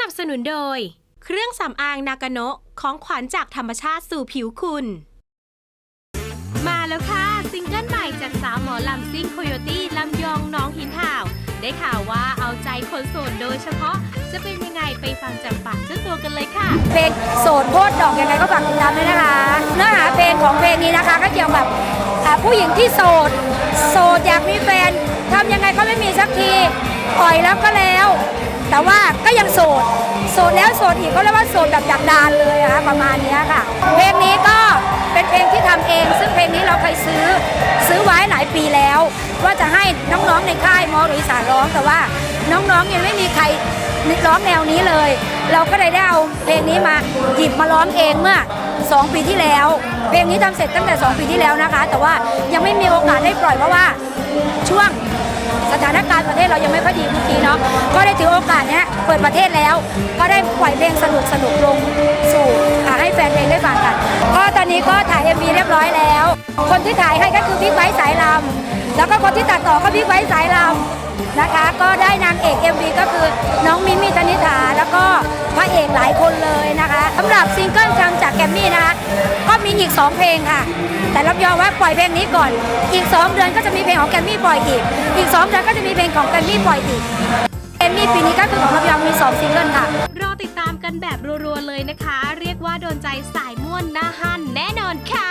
นับสนุนโดย เครื่องสำอางนากาโนะของขวัญจากธรรมชาติสู่ผิวคุณ มาแล้วค่ะ ซิงเกิลใหม่จากสาวหมอลำซิ่งโคโยตี้ลำยองน้องหินห่าว ได้ข่าวว่าเอาใจคนโสดโดยเฉพาะ จะเป็นยังไงไปฟังจากปากเจ้าตัวกันเลยค่ะ เพลงโสดโพดดอกยังไงก็ฝากติดตามด้วยนะคะ เนื้อหาเพลงของเพลงนี้นะคะ ก็เกี่ยวกับอ่าผู้หญิงที่โสด โสดอยากมีแฟนทำยังไงก็ไม่มีสักทีปล่อยแล้วก็แล้ว แต่ว่า ยังโสด โสดแล้วโสดอีกเขาเรียกว่าโสดแบบดักดานเลยอะค่ะประมาณนี้ค่ะ เพลงนี้ก็เป็นเพลงที่ทำเอง ซึ่งเพลงนี้เราเคยซื้อซื้อไว้หลายปีแล้ว ว่าจะให้น้องๆในค่ายมอหรือสารร้องแต่ว่าน้องๆยังไม่มีใคร ร้องแนวนี้เลย เราก็เลยได้เอาเพลงนี้มาหยิบมาร้องเองเมื่อ 2 ปีที่แล้ว เพลงนี้ทำเสร็จตั้งแต่ 2 ปีที่แล้วนะคะ แต่ว่ายังไม่มีโอกาสได้ปล่อยเพราะว่าช่วงสถานการณ์ประเทศเรายังไม่ค่อยดีเมื่อกี้เนาะก็ได้ถือโอกาสเนี้ยเปิดประเทศแล้ว ก็ได้ปล่อยเพลงสนุกสนุกลงสู่ให้แฟนเพลงได้ฟังกัน ก็ตอนนี้ก็ถ่าย MV เรียบร้อยแล้ว คนที่ถ่ายให้ก็คือพี่ไว้สายลำ แล้วก็คนที่ตัดต่อก็พี่ไว้สายลำนะคะ ก็ได้นางเอก MV ก็คือน้องมิมี่ธนิษฐาแล้วก็พระเอกหลายคนเลยนะคะสำหรับซิงเกิลทำจากแกรมมี่นะคะก็มีอีก 2 เพลงค่ะ แต่รับยอมว่าปล่อยเพลงนี้ก่อน อีก 2 เดือนก็จะมีเพลงของแกรมมี่ปล่อยอีก อีก 2 เดือนก็จะมีเพลงของแกรมมี่ปล่อยอีกแกรมมี่ปีนี้ก็คือของรับยอมมี 2 ซิงเกิลค่ะรอติดตามกันแบบรัวๆเลยนะคะ เรียกว่าโดนใจสายม่วนหน้าหันแน่นอนค่ะ